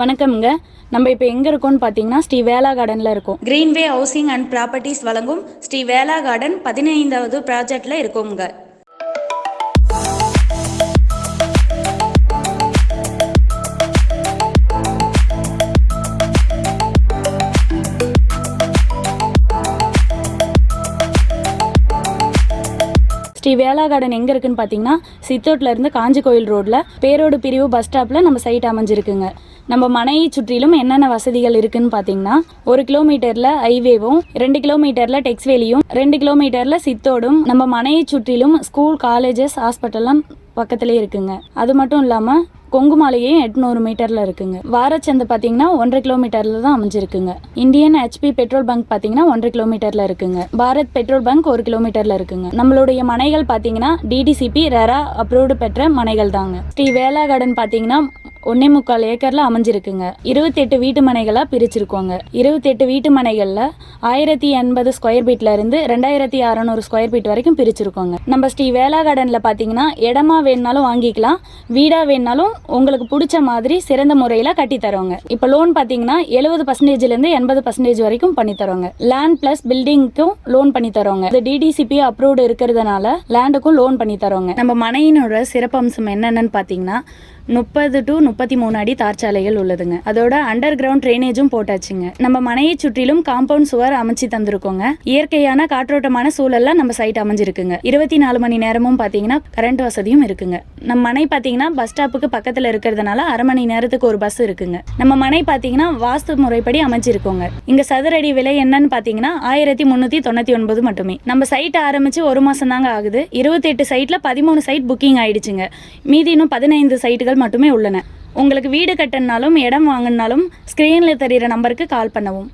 வணக்கம்ங்க. நம்ம இப்போ எங்கே இருக்கோம்னு பார்த்தீங்கன்னா ஸ்ரீ வேளா கார்டனில் இருக்கோம். கிரீன்வே ஹவுசிங் அண்ட் ப்ராப்பர்ட்டிஸ் வழங்கும் ஸ்ரீ வேளா கார்டன் பதினைந்தாவது ப்ராஜெக்டில் இருக்கோங்க ஸ்ரீ வேளா கார்டன் எங்கே இருக்குன்னு பார்த்தீங்கன்னா சித்தோட்டில் இருந்து காஞ்சி கோயில் ரோட்டில் பேரோடு பிரிவு பஸ் ஸ்டாப்பில் நம்ம சைட் அமைஞ்சிருக்குங்க. நம்ம மனையை சுற்றிலும் என்னென்ன வசதிகள் இருக்குன்னு பார்த்தீங்கன்னா ஒரு கிலோமீட்டரில் ஹைவேவும் ரெண்டு கிலோமீட்டரில் டெக்ஸ்வேலியும் ரெண்டு கிலோமீட்டரில் சித்தோடும் நம்ம மனையை சுற்றிலும் ஸ்கூல் காலேஜஸ் ஹாஸ்பிட்டல்லாம் பக்கத்துலேயே இருக்குங்க. அது மட்டும் இல்லாமல் கொங்கு மாளிகையும் எட்நூறு மீட்டரில் இருக்குங்க. வாரச்சந்தை பார்த்தீங்கன்னா ஒன்றரை கிலோமீட்டரில் தான் அமைஞ்சிருக்குங்க. இந்தியன் ஹெச்பி பெட்ரோல் பங்க் பார்த்தீங்கன்னா ஒன்றரை கிலோமீட்டரில் இருக்குங்க. பாரத் பெட்ரோல் பங்க் ஒரு கிலோமீட்டரில் இருக்குங்க. நம்மளுடைய மனைகள் பார்த்தீங்கன்னா டிடிசிபி ரெரா அப்ரூவ்டு பெற்ற மனைகள் தாங்க ஸ்ரீ வேளா கார்டன் பார்த்தீங்கன்னா ஒன்னே முக்கால் ஏக்கர்ல அமைஞ்சிருக்குங்க. இருபத்தெட்டு வீட்டு மனைகளா பிரிச்சிருக்கோங்க. இருபத்தெட்டு வீட்டு மனைகள்ல ஆயிரத்தி எண்பது ஸ்கொயர் ஃபீட்ல இருந்து ரெண்டாயிரத்தி அறநூறு ஸ்கொயர் ஃபீட் வரைக்கும் பிரிச்சிருக்கோங்க. நம்ம ஸ்ரீ வேளா கார்டன்ல பாத்தீங்கன்னா இடமா வேணுனாலும் வாங்கிக்கலாம் வீடா வேணுனாலும் உங்களுக்கு பிடிச்ச மாதிரி சிறந்த முறையில கட்டித்தரோங்க இப்போ லோன் பாத்தீங்கன்னா எழுபது பர்சன்டேஜ்ல இருந்து எண்பது பர்சன்டேஜ் வரைக்கும் பண்ணி தரோங்க. லேண்ட் பிளஸ் பில்டிங்க்கும் லோன் பண்ணி தரோங்க. இது டிடிசிபி அப்ரூவ்டு இருக்கிறதுனால லேண்டுக்கும் லோன் பண்ணி தரோங்க. நம்ம மனையினோட சிறப்பம்சம் என்னென்னு பாத்தீங்கன்னா முப்பது டு முப்பத்தி மூணு அடி தார்ச்சாலைகள் உள்ளதுங்க. அதோட அண்டர் கிரவுண்ட் ட்ரைனேஜும் போட்டாச்சுங்க. நம்ம மனையை சுற்றிலும் காம்பவுண்ட் சுவர் அமைச்சு தந்திருக்கோங்க. இயற்கையான காற்றோட்டமான சூழல்லாம் நம்ம சைட் அமைஞ்சிருக்குங்க. இருபத்தி நாலு மணி நேரமும் பாத்தீங்கன்னா கரண்ட் வசதியும் இருக்குங்க. நம்ம மனை பார்த்தீங்கன்னா பஸ் ஸ்டாப்புக்கு பக்கத்தில் இருக்கிறதுனால அரை மணி நேரத்துக்கு ஒரு பஸ் இருக்குங்க. நம்ம மனை பார்த்தீங்கன்னா வாஸ்து முறைப்படி அமைச்சிருக்கோங்க இங்க சதுரடி விலை என்னன்னு பார்த்தீங்கன்னா ஆயிரத்தி முந்நூற்றி தொண்ணூற்றி ஒன்பது மட்டுமே. நம்ம சைட் ஆரம்பிச்சு ஒரு மாதம் தாங்க ஆகுது. இருபத்தெட்டு சைட்டில் பதிமூணு சைட் புக்கிங் ஆயிடுச்சுங்க. மீதி இன்னும் பதினைந்து சைட்டுகள் மட்டுமே உள்ளன. உங்களுக்கு வீடு கட்டணுனாலும் இடம் வாங்கினாலும் ஸ்க்ரீனில் தெரிகிற நம்பருக்கு கால் பண்ணவும்.